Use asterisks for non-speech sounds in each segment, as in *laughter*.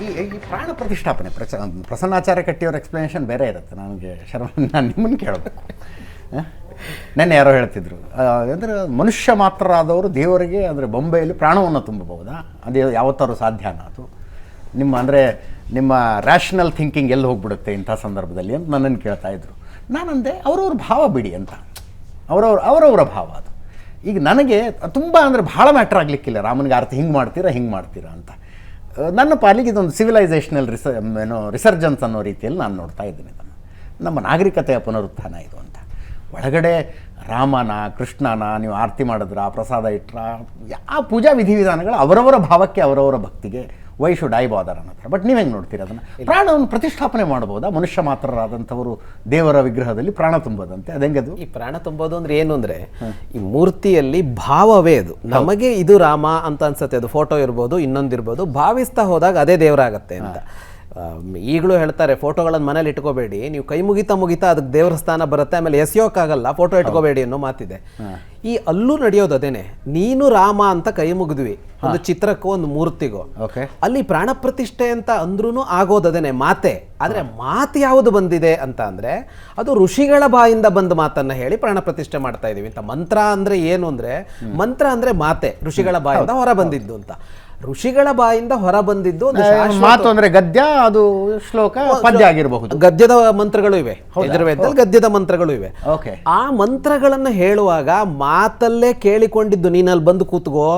ಈ ಈ ಪ್ರಾಣ ಪ್ರತಿಷ್ಠಾಪನೆ, ಪ್ರಸ ಪ್ರಸನ್ನಾಚಾರ್ಯ ಕಟ್ಟಿಯವ್ರ ಎಕ್ಸ್ಪ್ಲನೇಷನ್ ಬೇರೆ ಇರುತ್ತೆ. ನನಗೆ ಶರ್ಮ, ನಾನು ನಿಮ್ಮನ್ನು ಕೇಳಬೇಕು. ನೆನ್ನೆ ಯಾರೋ ಹೇಳ್ತಿದ್ರು. ಅಂದರೆ ಮನುಷ್ಯ ಮಾತ್ರ ಆದವರು ದೇವರಿಗೆ, ಅಂದರೆ ಬೊಂಬೆಯಲ್ಲಿ ಪ್ರಾಣವನ್ನು ತುಂಬಬಹುದಾ? ಅದೇ ಯಾವತ್ತಾರು ಸಾಧ್ಯನಾ ಅದು. ನಿಮ್ಮ, ಅಂದರೆ ನಿಮ್ಮ ರ್ಯಾಷನಲ್ ಥಿಂಕಿಂಗ್ ಎಲ್ಲಿ ಹೋಗ್ಬಿಡುತ್ತೆ ಇಂಥ ಸಂದರ್ಭದಲ್ಲಿ ಅಂತ ನನ್ನನ್ನು ಕೇಳ್ತಾ ಇದ್ರು. ನಾನಂದೆ, ಅವ್ರವ್ರ ಭಾವ ಬಿಡಿ ಅಂತ. ಅವರವ್ರ, ಅವರವರ ಭಾವ ಅದು. ಈಗ ನನಗೆ ತುಂಬ ಅಂದರೆ ಭಾಳ ಮ್ಯಾಟ್ರ್ ಆಗಲಿಕ್ಕಿಲ್ಲ. ರಾಮನಿಗೆ ಅರ್ಥ ಹಿಂಗೆ ಮಾಡ್ತೀರಾ ಹಿಂಗೆ ಮಾಡ್ತೀರಾ ಅಂತ. ನನ್ನ ಪಾಲಿಗೆ ಇದೊಂದು ಸಿವಿಲೈಸೇಷನಲ್ ರಿಸ ಏನೋ ರಿಸರ್ಜನ್ಸ್ ಅನ್ನೋ ರೀತಿಯಲ್ಲಿ ನಾನು ನೋಡ್ತಾ ಇದ್ದೀನಿ ಇದನ್ನು. ನಮ್ಮ ನಾಗರಿಕತೆಯ ಪುನರುತ್ಥಾನ ಇದು ಅಂತ. ಒಳಗಡೆ ರಾಮನ, ಕೃಷ್ಣನ, ನೀವು ಆರತಿ ಮಾಡಿದ್ರ, ಪ್ರಸಾದ ಇಟ್ರ ಆ ಪೂಜಾ ವಿಧಿವಿಧಾನಗಳು ಅವರವರ ಭಾವಕ್ಕೆ ಅವರವರ ಭಕ್ತಿಗೆ ವೈ ಶುಡ್ ಐ ಬಾದರ್ ಅನ್ನೋದು ಬಟ್ ನೀವು ಹೆಂಗೆ ನೋಡ್ತೀರಿ ಅದನ್ನು? ಪ್ರಾಣವನ್ನು ಪ್ರತಿಷ್ಠಾಪನೆ ಮಾಡ್ಬೋದಾ ಮನುಷ್ಯ ಮಾತ್ರರಾದಂಥವರು ದೇವರ ವಿಗ್ರಹದಲ್ಲಿ ಪ್ರಾಣ ತುಂಬೋದಂತೆ? ಅದೆಂಗದು ಈ ಪ್ರಾಣ ತುಂಬೋದು ಅಂದ್ರೆ ಏನು ಅಂದರೆ ಈ ಮೂರ್ತಿಯಲ್ಲಿ ಭಾವವೇ ಅದು. ನಮಗೆ ಇದು ರಾಮ ಅಂತ ಅನ್ಸುತ್ತೆ. ಅದು ಫೋಟೋ ಇರ್ಬೋದು ಇನ್ನೊಂದಿರ್ಬೋದು ಭಾವಿಸ್ತಾ ಹೋದಾಗ ಅದೇ ದೇವರಾಗತ್ತೆ ಅಂತ. ಈಗಲೂ ಹೇಳ್ತಾರೆ ಫೋಟೋಗಳನ್ನು ಮನೇಲಿ ಇಟ್ಕೋಬೇಡಿ. ನೀವು ಕೈ ಮುಗಿತಾ ಮುಗಿತಾ ಅದಕ್ಕೆ ದೇವರ ಸ್ಥಾನ ಬರುತ್ತೆ. ಆಮೇಲೆ ಎಸೆಯೋಕ್ಕಾಗಲ್ಲ ಫೋಟೋ ಇಟ್ಕೋಬೇಡಿ ಅನ್ನೋ ಮಾತಿದೆ. ಈ ಅಲ್ಲೂ ನಡೆಯೋದು ಅದೇನೆ. ನೀನು ರಾಮ ಅಂತ ಕೈ ಮುಗಿದ್ವಿ. ಒಂದು ಚಿತ್ರಕ್ಕೂ ಒಂದು ಮೂರ್ತಿಗೋ. ಓಕೆ. ಅಲ್ಲಿ ಪ್ರಾಣ ಪ್ರತಿಷ್ಠೆ ಅಂತ ಅಂದ್ರೂ ಆಗೋದದೇನೆ ಮಾತೆ. ಆದ್ರೆ ಮಾತು ಯಾವುದು ಬಂದಿದೆ ಅಂತ ಅಂದ್ರೆ ಅದು ಋಷಿಗಳ ಬಾಯಿಂದ ಬಂದ ಮಾತನ್ನ ಹೇಳಿ ಪ್ರಾಣ ಪ್ರತಿಷ್ಠೆ ಮಾಡ್ತಾ ಇದೀವಿ ಅಂತ. ಮಂತ್ರ ಅಂದ್ರೆ ಏನು ಅಂದ್ರೆ ಮಂತ್ರ ಅಂದ್ರೆ ಮಾತೆ ಋಷಿಗಳ ಬಾಯಿಂದ ಹೊರ ಬಂದಿದ್ದು ಅಂತ. ಋಷಿಗಳ ಬಾಯಿಂದ ಹೊರ ಬಂದಿದ್ದು ಮಾತು ಅಂದ್ರೆ ಗದ್ಯ ಅದು ಶ್ಲೋಕ ಪದ್ಯ ಆಗಿರಬಹುದು. ಗದ್ಯದ ಮಂತ್ರಗಳು ಇವೆ. ಯಜುರ್ವೇದದಲ್ಲಿ ಗದ್ಯದ ಮಂತ್ರಗಳು ಇವೆ. ಓಕೆ. ಆ ಮಂತ್ರಗಳನ್ನು ಹೇಳುವಾಗ ಮಾತಲ್ಲೇ ಕೇಳಿಕೊಂಡಿದ್ದು, ನೀನಲ್ಲಿ ಬಂದು ಕೂತ್ಕೋ,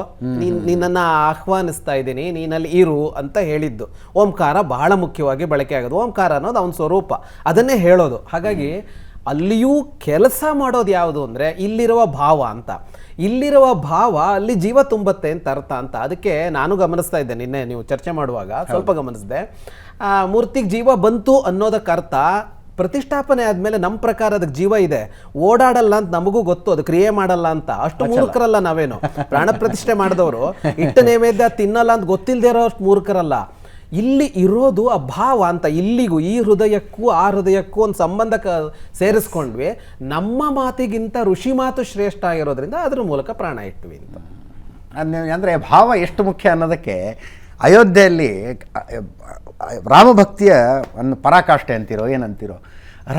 ನೀನ್, ನಿನ್ನನ್ನ ಆಹ್ವಾನಿಸ್ತಾ ಇದ್ದೀನಿ, ನೀನಲ್ಲಿ ಇರು ಅಂತ ಹೇಳಿದ್ದು. ಓಂಕಾರ ಬಹಳ ಮುಖ್ಯವಾಗಿ ಬಳಕೆ ಆಗೋದು. ಓಂಕಾರ ಅನ್ನೋದು ಅವನ ಸ್ವರೂಪ. ಅದನ್ನೇ ಹೇಳೋದು. ಹಾಗಾಗಿ ಅಲ್ಲಿಯೂ ಕೆಲಸ ಮಾಡೋದು ಯಾವುದು ಅಂದ್ರೆ ಇಲ್ಲಿರುವ ಭಾವ ಅಂತ. ಇಲ್ಲಿರುವ ಭಾವ, ಅಲ್ಲಿ ಜೀವ ತುಂಬತ್ತೆ ಅಂತ ಅರ್ಥ ಅಂತ. ಅದಕ್ಕೆ ನಾನು ಗಮನಿಸ್ತಾ ಇದ್ದೆ ನಿನ್ನೆ ನೀವು ಚರ್ಚೆ ಮಾಡುವಾಗ, ಸ್ವಲ್ಪ ಗಮನಿಸಿದೆ. ಮೂರ್ತಿಗೆ ಜೀವ ಬಂತು ಅನ್ನೋದಕ್ಕೆ ಅರ್ಥ ಪ್ರತಿಷ್ಠಾಪನೆ ಆದ್ಮೇಲೆ ನಮ್ಮ ಪ್ರಕಾರ ಅದಕ್ಕೆ ಜೀವ ಇದೆ. ಓಡಾಡಲ್ಲ ಅಂತ ನಮಗೂ ಗೊತ್ತು ಅದು ಕ್ರಿಯೆ ಮಾಡಲ್ಲ ಅಂತ. ಅಷ್ಟು ಮೂರ್ಖರಲ್ಲ ನಾವೇನು? ಪ್ರಾಣ ಪ್ರತಿಷ್ಠೆ ಮಾಡಿದವರು. ಇಟ್ಟ ನೈವೇದ್ಯ ತಿನ್ನಲ್ಲ ಅಂತ ಗೊತ್ತಿಲ್ಲದೆ ಇರೋ ಅಷ್ಟು ಮೂರ್ಖರಲ್ಲ. ಇಲ್ಲಿ ಇರೋದು ಆ ಭಾವ ಅಂತ ಇಲ್ಲಿಗೂ ಈ ಹೃದಯಕ್ಕೂ ಆ ಹೃದಯಕ್ಕೂ ಒಂದು ಸಂಬಂಧ ಕ ಸೇರಿಸ್ಕೊಂಡ್ವಿ. ನಮ್ಮ ಮಾತಿಗಿಂತ ಋಷಿ ಮಾತು ಶ್ರೇಷ್ಠ ಆಗಿರೋದ್ರಿಂದ ಅದ್ರ ಮೂಲಕ ಪ್ರಾಣ ಇಟ್ವಿ ಅಂತ. ಅಂದರೆ ಭಾವ ಎಷ್ಟು ಮುಖ್ಯ ಅನ್ನೋದಕ್ಕೆ ಅಯೋಧ್ಯೆಯಲ್ಲಿ ರಾಮಭಕ್ತಿಯ ಒಂದು ಪರಾಕಾಷ್ಠೆ ಅಂತಿರೋ ಏನಂತಿರೋ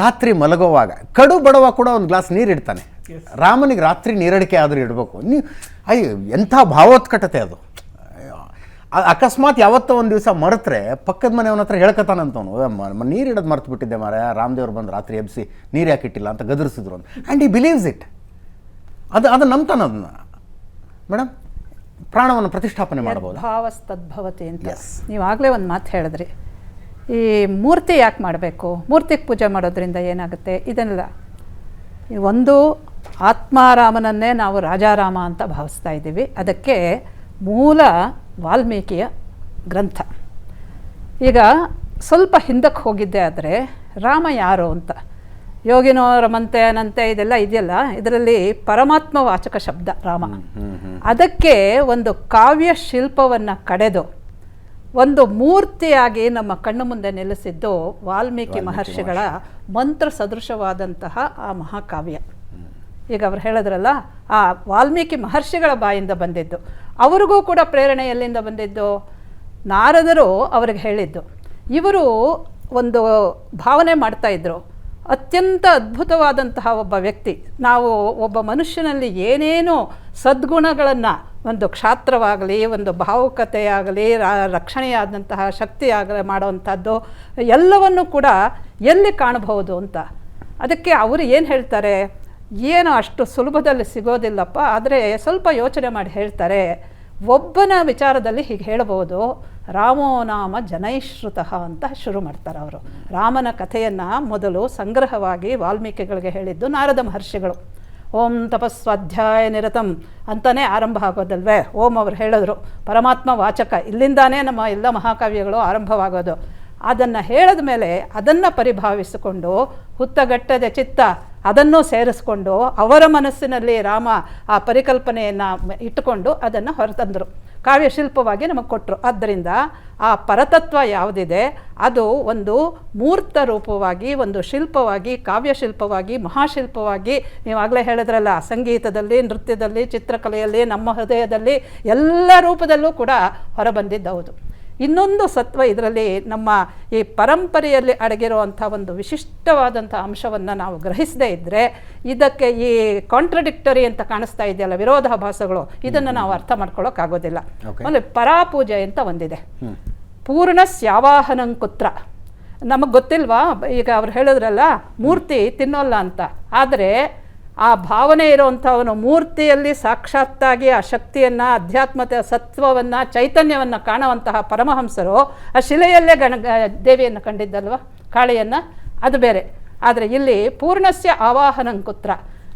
ರಾತ್ರಿ ಮಲಗುವಾಗ ಕಡು ಬಡವ ಕೂಡ ಒಂದು ಗ್ಲಾಸ್ ನೀರು ಇಡ್ತಾನೆ. ರಾಮನಿಗೆ ರಾತ್ರಿ ನೀರಡಿಕೆ ಆದರೂ ಇಡಬೇಕು. ನೀವು ಅಯ್ಯ ಎಂಥ ಭಾವೋತ್ಕಟತೆ ಅದು. ಅಕಸ್ಮಾತ್ ಯಾವತ್ತೋ ಒಂದು ದಿವಸ ಮರೆತ್ರೆ ಪಕ್ಕದ ಮನೆಯವನ ಹತ್ರ ಹೇಳ್ಕತಾನಂತವನು ನೀರು ಇಡೋದು ಮರ್ತು ಬಿಟ್ಟಿದ್ದೆ ಮಾರ ರಾಮದೇವ್ರು ಬಂದು ರಾತ್ರಿ ಎಬ್ಸಿ ನೀರು ಯಾಕೆ ಇಟ್ಟಿಲ್ಲ ಅಂತ ಗದರಿಸಿದ್ರು ಅಂತ. ಆ್ಯಂಡ್ ಈ ಬಿಲೀವ್ಸ್ ಇಟ್ ಅದು ಅದು ನಂಬ್ತಾನೆ ಅದನ್ನ. ಮೇಡಮ್? ಪ್ರಾಣವನ್ನು ಪ್ರತಿಷ್ಠಾಪನೆ ಮಾಡಬಹುದು. ಭಾವಸ್ತದ್ಭವತಿ ಅಂತ. ನೀವಾಗಲೇ ಒಂದು ಮಾತು ಹೇಳಿದ್ರಿ. ಈ ಮೂರ್ತಿ ಯಾಕೆ ಮಾಡಬೇಕು? ಮೂರ್ತಿಗೆ ಪೂಜೆ ಮಾಡೋದ್ರಿಂದ ಏನಾಗುತ್ತೆ? ಇದನ್ನೆಲ್ಲ ಒಂದು ಆತ್ಮಾರಾಮನನ್ನೇ ನಾವು ರಾಜಾರಾಮ ಅಂತ ಭಾವಿಸ್ತಾ ಇದ್ದೀವಿ. ಅದಕ್ಕೆ ಮೂಲ ವಾಲ್ಮೀಕಿಯ ಗ್ರಂಥ. ಈಗ ಸ್ವಲ್ಪ ಹಿಂದಕ್ಕೆ ಹೋಗಿದ್ದೆ ಆದರೆ ರಾಮ ಯಾರು ಅಂತ? ಯೋಗಿನೋ ರಮಂತೆ ಅನಂತೆ ಇದೆಲ್ಲ ಇದೆಯಲ್ಲ? ಇದರಲ್ಲಿ ಪರಮಾತ್ಮ ವಾಚಕ ಶಬ್ದ ರಾಮ. ಅದಕ್ಕೆ ಒಂದು ಕಾವ್ಯ ಶಿಲ್ಪವನ್ನು ಕಡೆದು ಒಂದು ಮೂರ್ತಿಯಾಗಿ ನಮ್ಮ ಕಣ್ಣು ಮುಂದೆ ನೆಲೆಸಿದ್ದು ವಾಲ್ಮೀಕಿ ಮಹರ್ಷಿಗಳ ಮಂತ್ರ ಸದೃಶವಾದಂತಹ ಆ ಮಹಾಕಾವ್ಯ. ಈಗ ಅವ್ರು ಹೇಳಿದ್ರಲ್ಲ ಆ ವಾಲ್ಮೀಕಿ ಮಹರ್ಷಿಗಳ ಬಾಯಿಂದ ಬಂದಿದ್ದು. ಅವ್ರಿಗೂ ಕೂಡ ಪ್ರೇರಣೆ ಎಲ್ಲಿಂದ ಬಂದಿದ್ದು? ನಾರದರು ಅವ್ರಿಗೆ ಹೇಳಿದ್ದು. ಇವರು ಒಂದು ಭಾವನೆ ಮಾಡ್ತಾ ಇದ್ರು. ಅತ್ಯಂತ ಅದ್ಭುತವಾದಂತಹ ಒಬ್ಬ ವ್ಯಕ್ತಿ. ನಾವು ಒಬ್ಬ ಮನುಷ್ಯನಲ್ಲಿ ಏನೇನು ಸದ್ಗುಣಗಳನ್ನು, ಒಂದು ಕ್ಷಾತ್ರವಾಗಲಿ, ಒಂದು ಭಾವುಕತೆಯಾಗಲಿ ರಕ್ಷಣೆಯಾದಂತಹ ಶಕ್ತಿ ಆಗಲಿ ಮಾಡುವಂಥದ್ದು, ಎಲ್ಲವನ್ನು ಕೂಡ ಎಲ್ಲಿ ಕಾಣಬಹುದು ಅಂತ. ಅದಕ್ಕೆ ಅವರು ಏನು ಹೇಳ್ತಾರೆ? ಏನು ಅಷ್ಟು ಸುಲಭದಲ್ಲಿ ಸಿಗೋದಿಲ್ಲಪ್ಪ, ಆದರೆ ಸ್ವಲ್ಪ ಯೋಚನೆ ಮಾಡಿ ಹೇಳ್ತಾರೆ. ಒಬ್ಬನ ವಿಚಾರದಲ್ಲಿ ಹೀಗೆ ಹೇಳಬಹುದು ರಾಮೋ ನಾಮ ಜನೈಶ್ರುತಃ ಅಂತ ಶುರು ಮಾಡ್ತಾರೆ ಅವರು. ರಾಮನ ಕಥೆಯನ್ನು ಮೊದಲು ಸಂಗ್ರಹವಾಗಿ ವಾಲ್ಮೀಕಿಗಳಿಗೆ ಹೇಳಿದ್ದು ನಾರದ ಮಹರ್ಷಿಗಳು. ಓಂ ತಪಸ್ವಾಧ್ಯಾಯ ನಿರತಂ ಅಂತಲೇ ಆರಂಭ ಆಗೋದಲ್ವೇ? ಓಂ ಅವರು ಹೇಳಿದ್ರು, ಪರಮಾತ್ಮ ವಾಚಕ, ಇಲ್ಲಿಂದಾನೇ ನಮ್ಮ ಎಲ್ಲ ಮಹಾಕಾವ್ಯಗಳು ಆರಂಭವಾಗೋದು. ಅದನ್ನು ಹೇಳಿದ ಮೇಲೆ ಅದನ್ನು ಪರಿಭಾವಿಸಿಕೊಂಡು ಹುತ್ತಗಟ್ಟದ ಚಿತ್ತ ಅದನ್ನು ಸೇರಿಸ್ಕೊಂಡು ಅವರ ಮನಸ್ಸಿನಲ್ಲಿ ರಾಮ ಆ ಪರಿಕಲ್ಪನೆಯನ್ನು ಇಟ್ಟುಕೊಂಡು ಅದನ್ನು ಹೊರತಂದರು. ಕಾವ್ಯಶಿಲ್ಪವಾಗಿ ನಮಗೆ ಕೊಟ್ಟರು ಆದ್ದರಿಂದ ಆ ಪರತತ್ವ ಯಾವುದಿದೆ, ಅದು ಒಂದು ಮೂರ್ತ ರೂಪವಾಗಿ, ಒಂದು ಶಿಲ್ಪವಾಗಿ, ಕಾವ್ಯಶಿಲ್ಪವಾಗಿ, ಮಹಾಶಿಲ್ಪವಾಗಿ ನೀವಾಗಲೇ ಹೇಳಿದ್ರಲ್ಲ, ಸಂಗೀತದಲ್ಲಿ, ನೃತ್ಯದಲ್ಲಿ, ಚಿತ್ರಕಲೆಯಲ್ಲಿ, ನಮ್ಮ ಹೃದಯದಲ್ಲಿ ಎಲ್ಲ ರೂಪದಲ್ಲೂ ಕೂಡ ಹೊರಬಂದಿದ್ದು ಹೌದು ಇನ್ನೊಂದು ಸತ್ವ ಇದರಲ್ಲಿ ನಮ್ಮ ಈ ಪರಂಪರೆಯಲ್ಲಿ ಅಡಗಿರುವಂಥ ಒಂದು ವಿಶಿಷ್ಟವಾದಂಥ ಅಂಶವನ್ನು ನಾವು ಗ್ರಹಿಸದೇ ಇದ್ದರೆ ಇದಕ್ಕೆ ಈ ಕಾಂಟ್ರಡಿಕ್ಟರಿ ಅಂತ ಕಾಣಿಸ್ತಾ ಇದೆಯಲ್ಲ ವಿರೋಧಾಭಾಸಗಳು ಇದನ್ನು ನಾವು ಅರ್ಥ ಮಾಡ್ಕೊಳ್ಳೋಕ್ಕಾಗೋದಿಲ್ಲ ಅಂದರೆ ಪರಾಪೂಜೆ ಅಂತ ಒಂದಿದೆ. ಪೂರ್ಣ ಸ್ಯಾವಾಹನಂಕುತ್ರ ನಮಗೆ ಗೊತ್ತಿಲ್ವಾ ಈಗ ಅವ್ರು ಹೇಳಿದ್ರಲ್ಲ ಮೂರ್ತಿ ತಿನ್ನೋಲ್ಲ ಅಂತ. ಆದರೆ ಆ ಭಾವನೆ ಇರುವಂಥವನು ಮೂರ್ತಿಯಲ್ಲಿ ಸಾಕ್ಷಾತ್ತಾಗಿ ಆ ಶಕ್ತಿಯನ್ನು ಅಧ್ಯಾತ್ಮತೆ ಸತ್ವವನ್ನು, ಚೈತನ್ಯವನ್ನು ಕಾಣುವಂತಹ ಪರಮಹಂಸರು ಆ ಶಿಲೆಯಲ್ಲೇ ಗಣ ದೇವಿಯನ್ನು ಕಂಡಿದ್ದಲ್ವ? ಕಾಳಿಯನ್ನು? ಅದು ಬೇರೆ. ಆದರೆ ಇಲ್ಲಿ ಪೂರ್ಣಸ್ಯ ಆವಾಹನಂಕುತ್ರ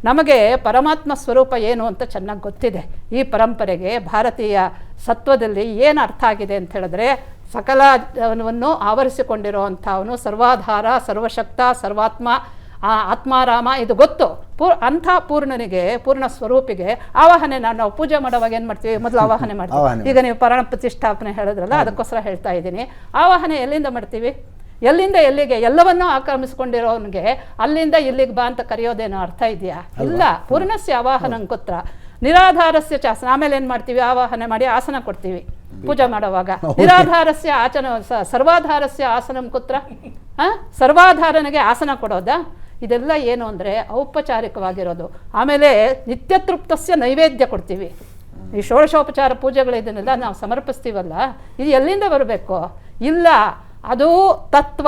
ನಮಗೆ ಪರಮಾತ್ಮ ಸ್ವರೂಪ ಏನು ಅಂತ ಚೆನ್ನಾಗಿ ಗೊತ್ತಿದೆ. ಈ ಪರಂಪರೆಗೆ ಭಾರತೀಯ ಸತ್ವದಲ್ಲಿ ಏನು ಅರ್ಥ ಆಗಿದೆ ಅಂತ ಹೇಳಿದ್ರೆ ಸಕಲವನ್ನು ಆವರಿಸಿಕೊಂಡಿರುವಂಥವನು ಸರ್ವಾಧಾರ, ಸರ್ವಶಕ್ತ, ಸರ್ವಾತ್ಮ, ಆ ಆತ್ಮಾರಾಮ, ಇದು ಗೊತ್ತು. ಪೂರ್ ಅಂಥ ಪೂರ್ಣನಿಗೆ ಪೂರ್ಣ ಸ್ವರೂಪಿಗೆ ಆವಾಹನೆ ನಾನು ನಾವು ಪೂಜೆ ಮಾಡುವಾಗ ಏನು ಮಾಡ್ತೀವಿ? ಮೊದಲು ಆವಾಹನೆ ಮಾಡ್ತೀವಿ. ಈಗ ನೀವು ಪರಾಣ ಪ್ರತಿಷ್ಠಾಪನೆ ಹೇಳಿದ್ರಲ್ಲ ಅದಕ್ಕೋಸ್ಕರ ಹೇಳ್ತಾ ಇದ್ದೀನಿ. ಆವಾಹನೆ ಎಲ್ಲಿಂದ ಮಾಡ್ತೀವಿ? ಎಲ್ಲಿಂದ ಎಲ್ಲಿಗೆ? ಎಲ್ಲವನ್ನೂ ಆಕ್ರಮಿಸ್ಕೊಂಡಿರೋನಿಗೆ ಅಲ್ಲಿಂದ ಇಲ್ಲಿಗೆ ಬಾ ಅಂತ ಕರೆಯೋದೇನೋ ಅರ್ಥ ಇದೆಯಾ? ಇಲ್ಲ. ಪೂರ್ಣಸ್ಯ ಆವಾಹನಂಕುತ್ರ ನಿರಾಧಾರಸ್ಯ ಚಾಸನ ಆಮೇಲೆ ಏನು ಮಾಡ್ತೀವಿ? ಆವಾಹನೆ ಮಾಡಿ ಆಸನ ಕೊಡ್ತೀವಿ. ಪೂಜೆ ಮಾಡುವಾಗ. ನಿರಾಧಾರಸ್ಯ ಆಚನ ಸರ್ವಾಧಾರಸ್ಯ ಆಸನಂ ಕುತ್ರ? ಸರ್ವಾಧಾರನಿಗೆ ಆಸನ ಕೊಡೋದಾ? ಇದೆಲ್ಲ ಏನು ಅಂದರೆ ಔಪಚಾರಿಕವಾಗಿರೋದು. ಆಮೇಲೆ ನಿತ್ಯತೃಪ್ತಸ್ಯ ನೈವೇದ್ಯ ಕೊಡ್ತೀವಿ. ಈ ಷೋಡಶೋಪಚಾರ ಪೂಜೆಗಳು ಇದನ್ನೆಲ್ಲ ನಾವು ಸಮರ್ಪಿಸ್ತೀವಲ್ಲ, ಇದು ಎಲ್ಲಿಂದ ಬರಬೇಕು? ಇಲ್ಲ, ಅದು ತತ್ವ,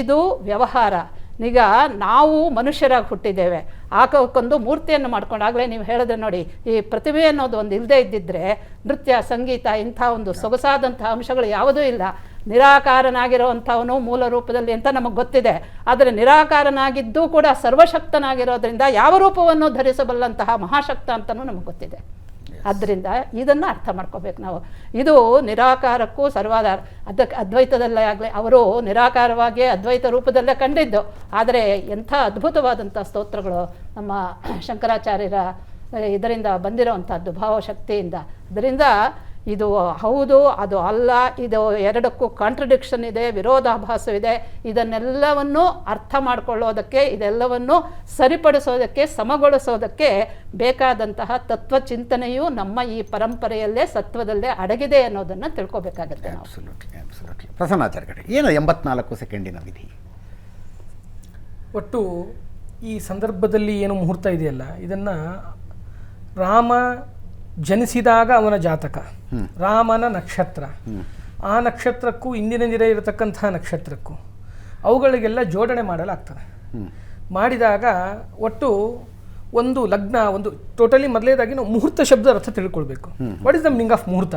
ಇದು ವ್ಯವಹಾರ. ಈಗ ನಾವು ಮನುಷ್ಯರಾಗಿ ಹುಟ್ಟಿದ್ದೇವೆ. ಆಕಕ್ಕೊಂದು ಮೂರ್ತಿಯನ್ನು ಮಾಡ್ಕೊಂಡಾಗಲೇ ನೀವು ಹೇಳಿದ್ರೆ ನೋಡಿ, ಈ ಪ್ರತಿಭೆ ಅನ್ನೋದು ಒಂದು ಇಲ್ಲದೆ ಇದ್ದಿದ್ರೆ ನೃತ್ಯ, ಸಂಗೀತ ಇಂಥ ಒಂದು ಸೊಗಸಾದಂಥ ಅಂಶಗಳು ಯಾವುದೂ ಇಲ್ಲ. ನಿರಾಕಾರನಾಗಿರುವಂಥವನು ಮೂಲ ರೂಪದಲ್ಲಿ ಅಂತ ನಮಗೆ ಗೊತ್ತಿದೆ. ಆದರೆ ನಿರಾಕಾರನಾಗಿದ್ದು ಕೂಡ ಸರ್ವಶಕ್ತನಾಗಿರೋದ್ರಿಂದ ಯಾವ ರೂಪವನ್ನು ಧರಿಸಬಲ್ಲಂತಹ ಮಹಾಶಕ್ತ ಅಂತಲೂ ನಮಗೆ ಗೊತ್ತಿದೆ. ಆದ್ದರಿಂದ ಇದನ್ನು ಅರ್ಥ ಮಾಡ್ಕೋಬೇಕು ನಾವು. ಇದು ನಿರಾಕಾರಕ್ಕೂ ಸರ್ವಾಧಾರ ಅದಕ್ಕೆ ಅದ್ವೈತದಲ್ಲೇ ಆಗಲಿ ಅವರು ನಿರಾಕಾರವಾಗಿ ಅದ್ವೈತ ರೂಪದಲ್ಲೇ ಕಂಡಿದ್ದು. ಆದರೆ ಎಂಥ ಅದ್ಭುತವಾದಂಥ ಸ್ತೋತ್ರಗಳು ನಮ್ಮ ಶಂಕರಾಚಾರ್ಯರ ಇದರಿಂದ ಬಂದಿರೋವಂಥದ್ದು ಭಾವಶಕ್ತಿಯಿಂದ. ಅದರಿಂದ ಇದು ಹೌದು ಅದು ಅಲ್ಲ ಇದು ಎರಡಕ್ಕೂ ಕಾಂಟ್ರಡಿಕ್ಷನ್ ಇದೆ ವಿರೋಧಾಭಾಸವಿದೆ. ಇದನ್ನೆಲ್ಲವನ್ನು ಅರ್ಥ ಮಾಡಿಕೊಳ್ಳೋದಕ್ಕೆ ಇದೆಲ್ಲವನ್ನು ಸರಿಪಡಿಸೋದಕ್ಕೆ ಸಮಗೊಳಿಸೋದಕ್ಕೆ ಬೇಕಾದಂತಹ ತತ್ವ ಚಿಂತನೆಯು ನಮ್ಮ ಈ ಪರಂಪರೆಯಲ್ಲೇ ಸತ್ವದಲ್ಲೇ ಅಡಗಿದೆ ಅನ್ನೋದನ್ನು ತಿಳ್ಕೊಬೇಕಾಗತ್ತೆ ಪ್ರಸನ್ನಾಚಾರ್ಯ ಏನು ಎಂಬತ್ನಾಲ್ಕು ಸೆಕೆಂಡಿನ ವಿಧಿ? ಒಟ್ಟು ಈ ಸಂದರ್ಭದಲ್ಲಿ ಏನು ಮುಹೂರ್ತ ಇದೆಯಲ್ಲ ಇದನ್ನು ರಾಮ ಜನಿಸಿದಾಗ ಅವನ ಜಾತಕ. ರಾಮನ ನಕ್ಷತ್ರ. ಆ ನಕ್ಷತ್ರಕ್ಕೂ ಇಂದಿನ ದಿನ ಇರತಕ್ಕಂತಹ ನಕ್ಷತ್ರಕ್ಕೂ ಅವುಗಳಿಗೆಲ್ಲ ಜೋಡಣೆ ಮಾಡಲಾಗ್ತದೆ. ಮಾಡಿದಾಗ ಒಟ್ಟು ಒಂದು ಲಗ್ನ ಒಂದು ಟೋಟಲಿ ಮೊದಲೇದಾಗಿ ನಾವು ಮುಹೂರ್ತ ಶಬ್ದದ ಅರ್ಥ ತಿಳ್ಕೊಳ್ಬೇಕು. What is the meaning of muhurta?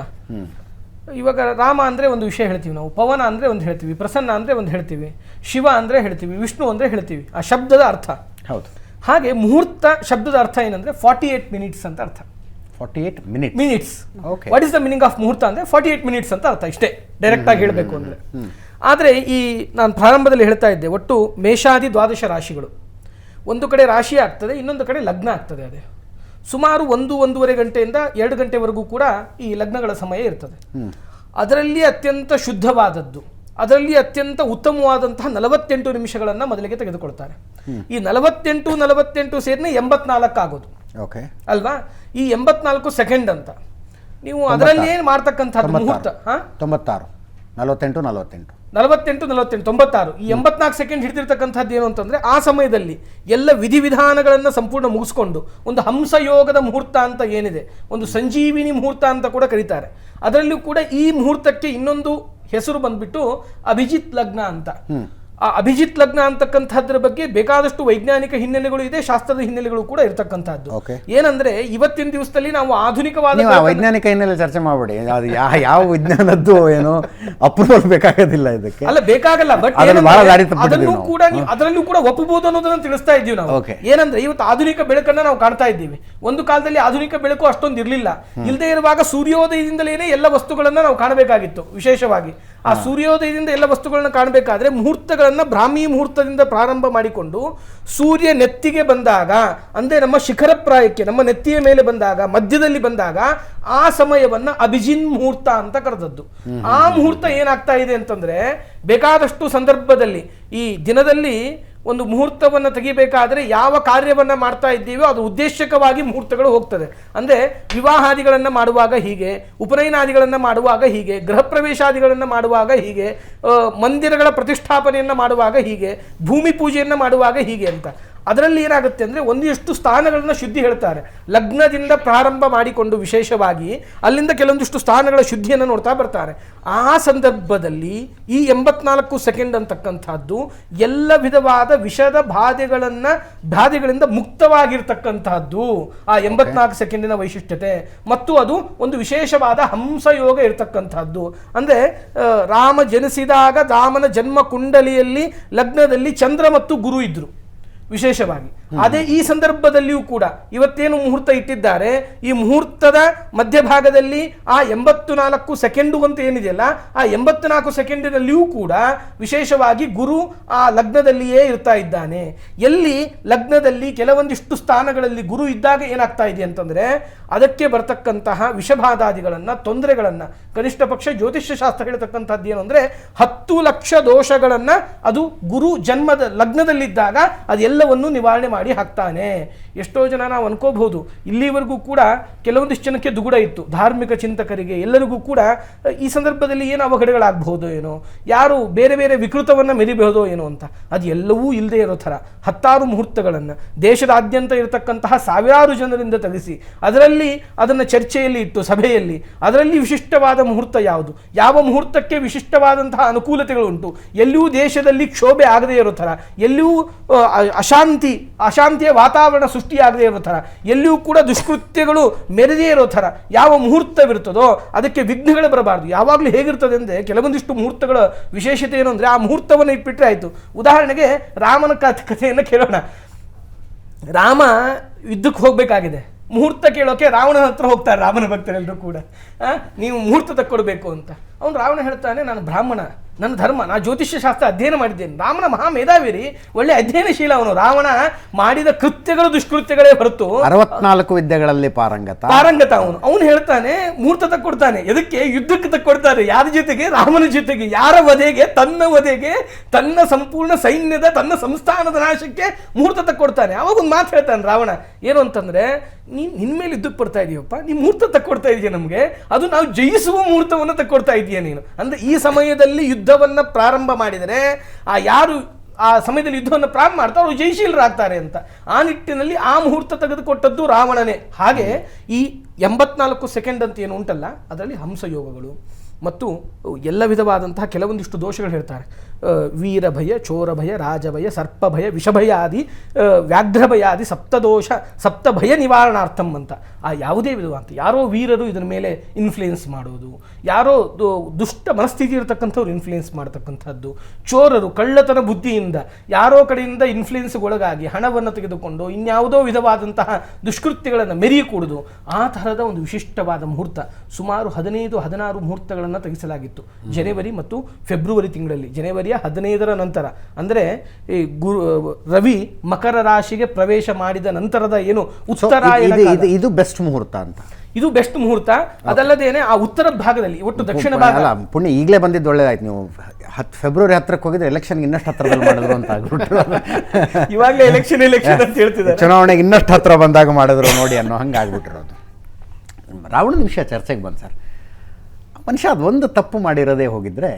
ಇವಾಗ ರಾಮ ಅಂದರೆ ಒಂದು ವಿಷಯ ಹೇಳ್ತೀವಿ ನಾವು ಪವನ ಅಂದರೆ ಒಂದು ಹೇಳ್ತೀವಿ ಪ್ರಸನ್ನ ಅಂದರೆ ಒಂದು ಹೇಳ್ತೀವಿ ಶಿವ ಅಂದರೆ ಹೇಳ್ತೀವಿ ವಿಷ್ಣು ಅಂದರೆ ಹೇಳ್ತೀವಿ ಆ ಶಬ್ದದ ಅರ್ಥ. ಹೌದು. ಹಾಗೆ ಮುಹೂರ್ತ ಶಬ್ದದ ಅರ್ಥ ಏನಂದ್ರೆ ಫಾರ್ಟಿ ಏಯ್ಟ್ ಮಿನಿಟ್ಸ್ ಅಂತ ಅರ್ಥ. Forty eight minute minutes okay what is the meaning of muhurta ಅಂದರೆ ಫಾರ್ಟಿ ಏಟ್ ಮಿನಿಟ್ಸ್ ಅಂತ ಅರ್ಥ ಇಷ್ಟೇ. ಡೈರೆಕ್ಟ್ ಆಗಿ ಹೇಳಬೇಕು ಅಂದರೆ. ಆದರೆ ಈ ನಾನು ಪ್ರಾರಂಭದಲ್ಲಿ ಹೇಳ್ತಾ ಇದ್ದೆ ಒಟ್ಟು ಮೇಷಾದಿ ದ್ವಾದಶ ರಾಶಿಗಳು. ಒಂದು ಕಡೆ ರಾಶಿ ಆಗ್ತದೆ ಇನ್ನೊಂದು ಕಡೆ ಲಗ್ನ ಆಗ್ತದೆ ಅದೇ. ಸುಮಾರು ಒಂದು ಒಂದೂವರೆ ಗಂಟೆಯಿಂದ ಎರಡು ಗಂಟೆವರೆಗೂ ಕೂಡ ಈ ಲಗ್ನಗಳ ಸಮಯ ಇರ್ತದೆ. ಅದರಲ್ಲಿ ಅತ್ಯಂತ ಶುದ್ಧವಾದದ್ದು ಅದರಲ್ಲಿ ಅತ್ಯಂತ ಉತ್ತಮವಾದಂತಹ ನಲವತ್ತೆಂಟು ನಿಮಿಷಗಳನ್ನು ಮೊದಲಿಗೆ ತೆಗೆದುಕೊಳ್ತಾರೆ. ಈ ನಲವತ್ತೆಂಟು ನಲವತ್ತೆಂಟು ಸೇರಿನ ಎಂಬತ್ನಾಲ್ಕು ಆಗೋದು. ಓಕೆ ಅಲ್ವಾ? ಈ ಎಂಬತ್ನಾಲ್ಕು ಸೆಕೆಂಡ್ ಅಂತ. ನೀವು ಅದರಲ್ಲಿ ಏನು ಮಾಡ್ತಕ್ಕಂಥದ್ದು? ಮುಹೂರ್ತ ಹಾ? ತೊಂಬತ್ತಾರು. ನಲವತ್ತೆಂಟು ನಲವತ್ತೆಂಟು. ನಲವತ್ತೆಂಟು ನಲವತ್ತೆಂಟು ತೊಂಬತ್ತಾರು. ಈ ಎಂಬತ್ನಾಲ್ಕು ಸೆಕೆಂಡ್ ಹಿಡಿದಿರ್ತಕ್ಕಂಥದ್ದು ಏನು ಅಂತಂದ್ರೆ ಆ ಸಮಯದಲ್ಲಿ ಎಲ್ಲ ವಿಧಿವಿಧಾನಗಳನ್ನು ಸಂಪೂರ್ಣ ಮುಗಿಸ್ಕೊಂಡು ಒಂದು ಹಂಸಯೋಗದ ಮುಹೂರ್ತ ಅಂತ ಏನಿದೆ ಒಂದು ಸಂಜೀವಿನಿ ಮುಹೂರ್ತ ಅಂತ ಕೂಡ ಕರೀತಾರೆ. ಅದರಲ್ಲೂ ಕೂಡ ಈ ಮುಹೂರ್ತಕ್ಕೆ ಇನ್ನೊಂದು ಹೆಸರು ಬಂದ್ಬಿಟ್ಟು ಅಭಿಜಿತ್ ಲಗ್ನ ಅಂತ. ಆ ಅಭಿಜಿತ್ ಲಗ್ನ ಅಂತಕ್ಕಂಥದ್ರ ಬಗ್ಗೆ ಬೇಕಾದಷ್ಟು ವೈಜ್ಞಾನಿಕ ಹಿನ್ನೆಲೆಗಳು ಇದೆ ಶಾಸ್ತ್ರದ ಹಿನ್ನೆಲೆಗಳು ಕೂಡ ಇರತಕ್ಕಂಥದ್ದು. ಏನಂದ್ರೆ ಇವತ್ತಿನ ದಿವಸದಲ್ಲಿ ನಾವು ಆಧುನಿಕವಾದ ವೈಜ್ಞಾನಿಕ ಹಿನ್ನೆಲೆ ಚರ್ಚೆ ಮಾಡಬೇಡಿ. ಅದು ಯಾವ ವಿಜ್ಞಾನದ್ದು ಏನು ಅಪ್ರೂವಲ್ ಬೇಕಾಗೋದಿಲ್ಲ ಇದಕ್ಕೆ. ಅಲ್ಲ ಬೇಕಾಗಲ್ಲ ಬಟ್ ಅದನ್ನ ಕೂಡ ನೀವು ಅದರಲ್ಲೂ ಕೂಡ ಒಪ್ಪಬಹುದು ಅನ್ನೋದನ್ನ ತಿಳಿಸ್ತಾ ಇದ್ದೀವಿ ನಾವು. ಏನಂದ್ರೆ ಇವತ್ತು ಆಧುನಿಕ ಬೆಳಕನ್ನ ನಾವು ಕಾಣ್ತಾ ಇದ್ದೀವಿ. ಒಂದು ಕಾಲದಲ್ಲಿ ಆಧುನಿಕ ಬೆಳಕು ಅಷ್ಟೊಂದು ಇರಲಿಲ್ಲ. ಇಲ್ಲದೆ ಇರುವಾಗ ಸೂರ್ಯೋದಯದಿಂದಲೇನೆ ಎಲ್ಲ ವಸ್ತುಗಳನ್ನ ನಾವು ಕಾಣಬೇಕಾಗಿತ್ತು ವಿಶೇಷವಾಗಿ. ಆ ಸೂರ್ಯೋದಯದಿಂದ ಎಲ್ಲ ವಸ್ತುಗಳನ್ನ ಕಾಣಬೇಕಾದ್ರೆ ಮುಹೂರ್ತಗಳನ್ನ ಬ್ರಾಹ್ಮಿ ಮುಹೂರ್ತದಿಂದ ಪ್ರಾರಂಭ ಮಾಡಿಕೊಂಡು ಸೂರ್ಯ ನೆತ್ತಿಗೆ ಬಂದಾಗ ಅಂದ್ರೆ ನಮ್ಮ ಶಿಖರಪ್ರಾಯಕ್ಕೆ ನಮ್ಮ ನೆತ್ತಿಯ ಮೇಲೆ ಬಂದಾಗ ಮಧ್ಯದಲ್ಲಿ ಬಂದಾಗ ಆ ಸಮಯವನ್ನ ಅಭಿಜಿನ್ ಮುಹೂರ್ತ ಅಂತ ಕರೆದದ್ದು. ಆ ಮುಹೂರ್ತ ಏನಾಗ್ತಾ ಇದೆ ಅಂತಂದ್ರೆ ಬೇಕಾದಷ್ಟು ಸಂದರ್ಭದಲ್ಲಿ ಈ ದಿನದಲ್ಲಿ ಒಂದು ಮುಹೂರ್ತವನ್ನು ತೆಗಿಬೇಕಾದರೆ ಯಾವ ಕಾರ್ಯವನ್ನು ಮಾಡ್ತಾ ಇದ್ದೀವೋ ಅದು ಉದ್ದೇಶಕವಾಗಿ ಮುಹೂರ್ತಗಳು ಹೋಗ್ತದೆ. ಅಂದರೆ ವಿವಾಹಾದಿಗಳನ್ನು ಮಾಡುವಾಗ ಹೀಗೆ, ಉಪನಯನಾದಿಗಳನ್ನು ಮಾಡುವಾಗ ಹೀಗೆ ಗೃಹ ಪ್ರವೇಶಾದಿಗಳನ್ನು ಮಾಡುವಾಗ ಹೀಗೆ ಮಂದಿರಗಳ ಪ್ರತಿಷ್ಠಾಪನೆಯನ್ನು ಮಾಡುವಾಗ ಹೀಗೆ, ಭೂಮಿ ಪೂಜೆಯನ್ನು ಮಾಡುವಾಗ ಹೀಗೆ ಅಂತ. ಅದರಲ್ಲಿ ಏನಾಗುತ್ತೆ ಅಂದರೆ ಒಂದಿಷ್ಟು ಸ್ಥಾನಗಳನ್ನು ಶುದ್ಧಿ ಹೇಳ್ತಾರೆ. ಲಗ್ನದಿಂದ ಪ್ರಾರಂಭ ಮಾಡಿಕೊಂಡು ವಿಶೇಷವಾಗಿ ಅಲ್ಲಿಂದ ಕೆಲವೊಂದಿಷ್ಟು ಸ್ಥಾನಗಳ ಶುದ್ಧಿಯನ್ನು ನೋಡ್ತಾ ಬರ್ತಾರೆ. ಆ ಸಂದರ್ಭದಲ್ಲಿ ಈ ಎಂಬತ್ನಾಲ್ಕು ಸೆಕೆಂಡ್ ಅಂತಕ್ಕಂಥದ್ದು ಎಲ್ಲ ವಿಧವಾದ ವಿಷದ ಬಾಧೆಗಳನ್ನು ಬಾಧೆಗಳಿಂದ ಮುಕ್ತವಾಗಿರ್ತಕ್ಕಂಥದ್ದು. ಆ ಎಂಬತ್ನಾಲ್ಕು ಸೆಕೆಂಡಿನ ವೈಶಿಷ್ಟ್ಯತೆ. ಮತ್ತು ಅದು ಒಂದು ವಿಶೇಷವಾದ ಹಂಸಯೋಗ ಇರತಕ್ಕಂಥದ್ದು. ಅಂದರೆ ರಾಮ ಜನಿಸಿದಾಗ ರಾಮನ ಜನ್ಮ ಕುಂಡಲಿಯಲ್ಲಿ ಲಗ್ನದಲ್ಲಿ ಚಂದ್ರ ಮತ್ತು ಗುರು ಇದ್ರು. ವಿಶೇಷವಾಗಿ. ಅದೇ ಈ ಸಂದರ್ಭದಲ್ಲಿಯೂ ಕೂಡ ಇವತ್ತೇನು ಮುಹೂರ್ತ ಇಟ್ಟಿದ್ದಾರೆ, ಈ ಮುಹೂರ್ತದ ಮಧ್ಯಭಾಗದಲ್ಲಿ ಆ ಎಂಬತ್ತು ನಾಲ್ಕು ಸೆಕೆಂಡು ಅಂತ ಏನಿದೆಯಲ್ಲ, ಆ ಎಂಬತ್ತು ನಾಲ್ಕು ಸೆಕೆಂಡಿನಲ್ಲಿಯೂ ಕೂಡ ವಿಶೇಷವಾಗಿ ಗುರು ಆ ಲಗ್ನದಲ್ಲಿಯೇ ಇರ್ತಾ ಇದ್ದಾನೆ. ಎಲ್ಲಿ ಲಗ್ನದಲ್ಲಿ ಕೆಲವೊಂದಿಷ್ಟು ಸ್ಥಾನಗಳಲ್ಲಿ ಗುರು ಇದ್ದಾಗ ಏನಾಗ್ತಾ ಇದೆ ಅಂತಂದ್ರೆ, ಅದಕ್ಕೆ ಬರ್ತಕ್ಕಂತಹ ವಿಷಬಾಧಾದಿಗಳನ್ನ, ತೊಂದರೆಗಳನ್ನ, ಕನಿಷ್ಠ ಪಕ್ಷ ಜ್ಯೋತಿಷ್ಯ ಶಾಸ್ತ್ರ ಹೇಳ್ತಕ್ಕಂಥದ್ದು ಏನು ಅಂದ್ರೆ, ಹತ್ತು ಲಕ್ಷ ದೋಷಗಳನ್ನ ಅದು ಗುರು ಜನ್ಮದ ಲಗ್ನದಲ್ಲಿದ್ದಾಗ ಅದೆಲ್ಲವನ್ನು ನಿವಾರಣೆ ಮಾಡಿ ಹಾಕ್ತಾನೆ. ಎಷ್ಟೋ ಜನ ನಾವು ಅನ್ಕೋಬಹುದು. ಇಲ್ಲಿವರೆಗೂ ಕೂಡ ಕೆಲವೊಂದಿಷ್ಟು ಜನಕ್ಕೆ ದುಗುಡ ಇತ್ತು. ಧಾರ್ಮಿಕ ಚಿಂತಕರಿಗೆ ಎಲ್ಲರಿಗೂ ಕೂಡ, ಈ ಸಂದರ್ಭದಲ್ಲಿ ಏನು ಅವಘಡಗಳಾಗಬಹುದು ಏನೋ, ಯಾರು ಬೇರೆ ಬೇರೆ ವಿಕೃತವನ್ನ ಮೆರಿಬಹುದೋ ಏನೋ ಅಂತ. ಅದು ಎಲ್ಲವೂ ಇಲ್ಲದೆ ಇರೋ ಥರ. ಹತ್ತಾರು ಮುಹೂರ್ತಗಳನ್ನು, ದೇಶದಾದ್ಯಂತ ಇರತಕ್ಕಂತಹ ಸಾವಿರಾರು ಜನರಿಂದ ತೆಗೆಸಿ ಅದರಲ್ಲಿ ಅದನ್ನು ಚರ್ಚೆಯಲ್ಲಿ ಇಟ್ಟು, ಸಭೆಯಲ್ಲಿ, ಅದರಲ್ಲಿ ವಿಶಿಷ್ಟವಾದ ಮುಹೂರ್ತ ಯಾವುದು? ಯಾವ ಮುಹೂರ್ತಕ್ಕೆ ವಿಶಿಷ್ಟವಾದಂತಹ ಅನುಕೂಲತೆಗಳು ಉಂಟು? ಎಲ್ಲಿಯೂ ದೇಶದಲ್ಲಿ ಕ್ಷೋಭೆ ಆಗದೇ ಇರೋ ಥರ. ಎಲ್ಲಿಯೂ ಅಶಾಂತಿ, ಅಶಾಂತಿಯ ವಾತಾವರಣ ಸೃಷ್ಟಿಯಾಗದೇ ಇರೋ ಥರ, ಎಲ್ಲಿಯೂ ಕೂಡ ದುಷ್ಕೃತ್ಯಗಳು ಮೆರೆದೇ ಇರೋ ಥರ ಯಾವ ಮುಹೂರ್ತವಿರ್ತದೋ ಅದಕ್ಕೆ ವಿಘ್ನಗಳು ಬರಬಾರ್ದು. ಯಾವಾಗಲೂ ಹೇಗಿರ್ತದೆ ಅಂದರೆ ಕೆಲವೊಂದಿಷ್ಟು ಮುಹೂರ್ತಗಳ ವಿಶೇಷತೆ ಏನು ಅಂದರೆ ಆ ಮುಹೂರ್ತವನ್ನು ಇಟ್ಬಿಟ್ರೆ ಆಯಿತು. ಉದಾಹರಣೆಗೆ ರಾಮನ ಕಥೆ, ಕಥೆಯನ್ನು ಕೇಳೋಣ. ರಾಮ ಯುದ್ಧಕ್ಕೆ ಹೋಗಬೇಕಾಗಿದೆ. ಮುಹೂರ್ತ ಕೇಳೋಕೆ ರಾವಣನ ಹತ್ರ ಹೋಗ್ತಾರೆ ರಾಮನ ಭಕ್ತರೆಲ್ಲರೂ ಕೂಡ. ನೀವು ಮುಹೂರ್ತ ತಕ್ಕೊಡ್ಬೇಕು ಅಂತ. ಅವನು ರಾವಣ ಹೇಳ್ತಾನೆ, ನಾನು ಬ್ರಾಹ್ಮಣ. ನನ್ನ ಧರ್ಮ ನಾ ಜ್ಯೋತಿಷ್ಯ ಶಾಸ್ತ್ರ ಅಧ್ಯಯನ ಮಾಡಿದ್ದೇನೆ. ರಾಮನ ಮಹಾ ಮೇಧಾವಿರಿ ಒಳ್ಳೆ ಅಧ್ಯಯನಶೀಲ ಅವನು. ರಾವಣ ಮಾಡಿದ ಕೃತ್ಯಗಳು ದುಷ್ಕೃತ್ಯಗಳೇ ಹೊರತು ಅರವತ್ನಾಲ್ಕು ವಿದ್ಯೆಗಳಲ್ಲಿ ಪಾರಂಗತ. ಪಾರಂಗತ ಅವನು. ಅವನು ಹೇಳ್ತಾನೆ ಮೂರ್ತತ ತಕ್ಕೊಡ್ತಾನೆ ಎದಕ್ಕೆ? ಯುದ್ಧಕ್ಕೆ ತಕ್ಕೊಡ್ತಾರೆ ಯಾರ ಜೊತೆಗೆ? ರಾಮನ ಜೊತೆಗೆ. ಯಾರ ವಧೆಗೆ? ತನ್ನ ವಧೆಗೆ. ತನ್ನ ಸಂಪೂರ್ಣ ಸೈನ್ಯದ ತನ್ನ ಸಂಸ್ಥಾನದ ನಾಶಕ್ಕೆ ಮೂರ್ತತ ತಕ್ಕೊಡ್ತಾನೆ ಅವಾಗ ಒಂದು ಮಾತು ಹೇಳ್ತಾನೆ ರಾವಣ ಏನು ಅಂತಂದ್ರೆ ನೀನ್ ನಿನ್ ಮೇಲೆ ಯುದ್ಧಕ್ಕೆ ಬರ್ತಾ ಇದೀಯಪ್ಪ? ನೀ ಮುಹೂರ್ತ ತಕ್ಕೊಡ್ತಾ ಇದೀಯ ನಮಗೆ. ಅದು ನಾವು ಜಯಿಸುವ ಮುಹೂರ್ತವನ್ನು ತಕ್ಕೊಡ್ತಾ ಇದೀಯ ನೀನು. ಅಂದ್ರೆ ಈ ಸಮಯದಲ್ಲಿ ಯುದ್ಧವನ್ನ ಪ್ರಾರಂಭ ಮಾಡಿದರೆ ಆ ಯಾರು ಆ ಸಮಯದಲ್ಲಿ ಯುದ್ಧವನ್ನು ಪ್ರಾರಂಭ ಮಾಡ್ತಾರೆ ಅವರು ಜಯಶೀಲರಾಗ್ತಾರೆ ಅಂತ. ಆ ನಿಟ್ಟಿನಲ್ಲಿ ಆ ಮುಹೂರ್ತ ತೆಗೆದುಕೊಟ್ಟದ್ದು ರಾವಣನೇ. ಹಾಗೆ ಈ ಎಂಬತ್ನಾಲ್ಕು ಸೆಕೆಂಡ್ ಅಂತ ಏನು ಉಂಟಲ್ಲ, ಅದರಲ್ಲಿ ಹಂಸಯೋಗಗಳು. ಮತ್ತು ಎಲ್ಲ ವಿಧವಾದಂತಹ ಕೆಲವೊಂದಿಷ್ಟು ದೋಷಗಳು ಹೇಳ್ತಾರೆ. ವೀರಭಯ ಚೋರಭಯ ಭಯ ಚೋರ ಭಯ ರಾಜಭಯ ಸರ್ಪಭಯ ವಿಷಭಯ ಆದಿ ಆ, ವ್ಯಾಘ್ರ ಆದಿ ಸಪ್ತದೋಷ ಸಪ್ತಭಯ ನಿವಾರಣಾರ್ಥಂ ಅಂತ. ಆ ಯಾವುದೇ ವಿಧವಾದ ಯಾರೋ ವೀರರು ಇದರ ಮೇಲೆ ಇನ್ಫ್ಲುಯೆನ್ಸ್ ಮಾಡೋದು. ಯಾರೋ ದುಷ್ಟ ಮನಸ್ಥಿತಿ ಇರತಕ್ಕಂಥವ್ರು ಇನ್ಫ್ಲುಯೆನ್ಸ್ ಮಾಡ್ತಕ್ಕಂಥದ್ದು. ಚೋರರು ಕಳ್ಳತನ ಬುದ್ಧಿಯಿಂದ ಯಾರೋ ಕಡೆಯಿಂದ ಇನ್ಫ್ಲುಯೆನ್ಸ್ಗೊಳಗಾಗಿ ಹಣವನ್ನು ತೆಗೆದುಕೊಂಡು ಇನ್ಯಾವುದೋ ವಿಧವಾದಂತಹ ದುಷ್ಕೃತ್ಯಗಳನ್ನು ಮೆರಿಯಕೂಡುದು. ಆ ಥರದ ಒಂದು ವಿಶಿಷ್ಟವಾದ ಮುಹೂರ್ತ. ಸುಮಾರು ಹದಿನೈದು ಹದಿನಾರು ಮುಹೂರ್ತಗಳನ್ನು ತೆಗೆಸಲಾಗಿತ್ತು. ಜನವರಿ ಮತ್ತು ಫೆಬ್ರವರಿ ತಿಂಗಳಲ್ಲಿ ಜನವರಿಯ ಹದಿನೈದರ ನಂತರ. ಅಂದರೆ ಈ ಗುರು ರವಿ ಮಕರ ರಾಶಿಗೆ ಪ್ರವೇಶ ಮಾಡಿದ ನಂತರದ ಏನು ಉತ್ತರ ಉತ್ತರಾಯಣ ಇದು ಇದು ಇದು ಬೆಸ್ಟ್ ಮುಹೂರ್ತ ಅಂತ. ಇದು ಬೆಸ್ಟ್ ಮುಹೂರ್ತ. ಅದಲ್ಲದೇನೆ ಆ ಉತ್ತರ ಭಾಗದಲ್ಲಿ ಒಟ್ಟು ದಕ್ಷಿಣ ಭಾಗ. ಅಲ್ಲ ಪುಣ್ಯ ಈಗಲೇ ಬಂದಿದ್ದು ಒಳ್ಳೇದಾಯ್ತು. ನೀವು ಹತ್ತು ಫೆಬ್ರವರಿ ಹತ್ರಕ್ಕೆ ಹೋಗಿದ್ರೆ ಎಲೆಕ್ಷನ್ ಇನ್ನಷ್ಟು ಹತ್ರದಲ್ಲಿ ಮಾಡಿದ್ರು ಅಂತ ಆಗ್ಬಿಟ್ರು ಇವಾಗಲೇ ಎಲೆಕ್ಷನ್ ಎಲೆಕ್ಷನ್ ಅಂತ ಹೇಳ್ತಿದ್ದಾರೆ. ಚುನಾವಣೆಗೆ ಇನ್ನಷ್ಟು ಹತ್ರ ಬಂದಾಗ ಮಾಡಿದ್ರು ನೋಡಿ ಅನ್ನೋ ಹಂಗೆ ಆಗ್ಬಿಟ್ಟಿರೋದು. ರಾವಣನ ವಿಷಯ ಚರ್ಚೆಗೆ ಬಂದು ಸರ್. ಮನುಷ್ಯ ಅದೊಂದು ತಪ್ಪು ಮಾಡಿರೋದೇ ಹೋಗಿದ್ರೆ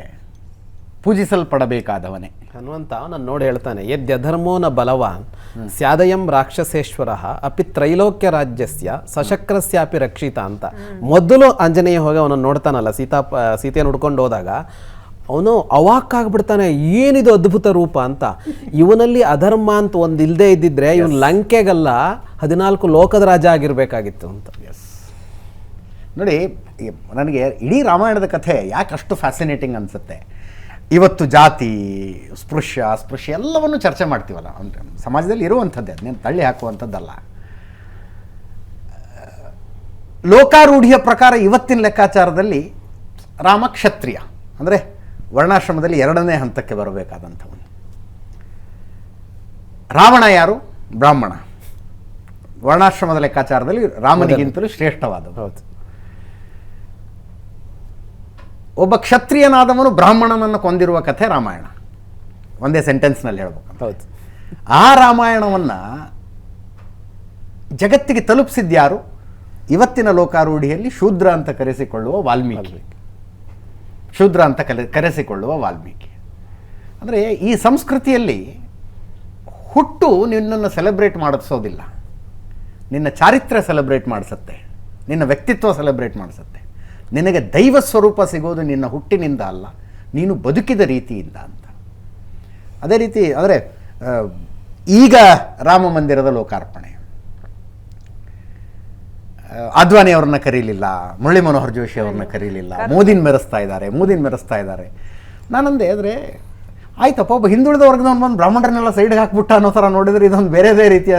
ಪೂಜಿಸಲ್ಪಡಬೇಕಾದವನೇ. ಹನುಮಂತ ನಾನು ನೋಡಿ ಹೇಳ್ತಾನೆ ಯದ್ಯಧರ್ಮೋ ನ ಬಲವಾನ್ ಸ್ಯಾದಯಂ ರಾಕ್ಷಸೇಶ್ವರ ಅಪಿ ತ್ರೈಲೋಕ್ಯ ರಾಜ್ಯಸ್ಯ ಸಶಕ್ರಸ್ಯಾಪಿ ರಕ್ಷಿತ ಅಂತ. ಮೊದಲು ಆಂಜನೇಯ ಹೋಗಿ ಅವನನ್ನು ನೋಡ್ತಾನಲ್ಲ ಸೀತಾ ಸೀತೆಯನ್ನು ಹುಡ್ಕೊಂಡು ಹೋದಾಗ ಅವನು ಅವಾಕ್ಕಾಗ್ಬಿಡ್ತಾನೆ ಏನಿದು ಅದ್ಭುತ ರೂಪ ಅಂತ? *laughs* ಇವನಲ್ಲಿ ಅಧರ್ಮ ಅಂತ ಒಂದು ಇಲ್ಲದೆ ಇದ್ದಿದ್ರೆ ಇವನು ಲಂಕೆಗಲ್ಲ ಹದಿನಾಲ್ಕು ಲೋಕದ ರಾಜ ಆಗಿರಬೇಕಾಗಿತ್ತು ಅಂತ. ನೋಡಿ ನನಗೆ ಇಡೀ ರಾಮಾಯಣದ ಕಥೆ ಯಾಕೆ ಅಷ್ಟು ಫ್ಯಾಸಿನೇಟಿಂಗ್ ಅನಿಸುತ್ತೆ? ಇವತ್ತು ಜಾತಿ ಸ್ಪೃಶ್ಯ ಅಸ್ಪೃಶ್ಯ ಎಲ್ಲವನ್ನು ಚರ್ಚೆ ಮಾಡ್ತೀವಲ್ಲ. ಅಂದರೆ ಸಮಾಜದಲ್ಲಿ ಇರುವಂಥದ್ದೇ ಅದನ್ನೇನು ತಳ್ಳಿ ಹಾಕುವಂಥದ್ದಲ್ಲ. ಲೋಕಾರೂಢಿಯ ಪ್ರಕಾರ ಇವತ್ತಿನ ಲೆಕ್ಕಾಚಾರದಲ್ಲಿ ರಾಮ ಕ್ಷತ್ರಿಯ ಅಂದರೆ ವರ್ಣಾಶ್ರಮದಲ್ಲಿ ಎರಡನೇ ಹಂತಕ್ಕೆ ಬರಬೇಕಾದಂಥವನು. ರಾವಣ ಯಾರು? ಬ್ರಾಹ್ಮಣ. ವರ್ಣಾಶ್ರಮದ ಲೆಕ್ಕಾಚಾರದಲ್ಲಿ ರಾಮನಿಗಿಂತಲೂ ಶ್ರೇಷ್ಠವಾದವು ಹೌದು. ಒಬ್ಬ ಕ್ಷತ್ರಿಯನಾದವನು ಬ್ರಾಹ್ಮಣನನ್ನು ಕೊಂದಿರುವ ಕಥೆ ರಾಮಾಯಣ. ಒಂದೇ ಸೆಂಟೆನ್ಸ್ನಲ್ಲಿ ಹೇಳ್ಬೇಕು ಹೌದು. ಆ ರಾಮಾಯಣವನ್ನು ಜಗತ್ತಿಗೆ ತಲುಪಿಸಿದ್ಯಾರು? ಇವತ್ತಿನ ಲೋಕಾರೂಢಿಯಲ್ಲಿ ಶೂದ್ರ ಅಂತ ಕರೆಸಿಕೊಳ್ಳುವ ವಾಲ್ಮೀಕಿ. ಶೂದ್ರ ಅಂತ ಕಲೆ ಕರೆಸಿಕೊಳ್ಳುವ ವಾಲ್ಮೀಕಿ. ಅಂದರೆ ಈ ಸಂಸ್ಕೃತಿಯಲ್ಲಿ ಹುಟ್ಟು ನಿನ್ನನ್ನು ಸೆಲೆಬ್ರೇಟ್ ಮಾಡಿಸೋದಿಲ್ಲ. ನಿನ್ನ ಚಾರಿತ್ರ್ಯ ಸೆಲೆಬ್ರೇಟ್ ಮಾಡಿಸುತ್ತೆ. ನಿನ್ನ ವ್ಯಕ್ತಿತ್ವ ಸೆಲೆಬ್ರೇಟ್ ಮಾಡಿಸುತ್ತೆ. ನಿನಗೆ ದೈವ ಸ್ವರೂಪ ಸಿಗೋದು ನಿನ್ನ ಹುಟ್ಟಿನಿಂದ ಅಲ್ಲ ನೀನು ಬದುಕಿದ ರೀತಿಯಿಂದ ಅಂತ. ಅದೇ ರೀತಿ ಅಂದರೆ ಈಗ ರಾಮ ಮಂದಿರದ ಲೋಕಾರ್ಪಣೆ. ಆ, ಅದ್ವಾನಿ ಅವ್ರನ್ನ ಕರೀಲಿಲ್ಲ ಮುರಳಿ ಮನೋಹರ್ ಜೋಶಿ ಅವ್ರನ್ನ ಕರೀಲಿಲ್ಲ. ಮೋದಿನ ಮೆರೆಸ್ತಾ ಇದ್ದಾರೆ ಮೋದಿನ ಮೆರೆಸ್ತಾ ಇದ್ದಾರೆ. ನಾನಂದೆ ಆದರೆ ಆಯ್ತಪ್ಪ ಒಬ್ಬ ಹಿಂದುಳಿದ ವರ್ಗದವ್ನು ಬಂದು ಬ್ರಾಹ್ಮಣರನ್ನೆಲ್ಲ ಸೈಡ್ಗೆ ಹಾಕ್ಬಿಟ್ಟ ಅನ್ನೋ ಥರ ನೋಡಿದರೆ ಇದೊಂದು ಬೇರೆದೇ ರೀತಿಯ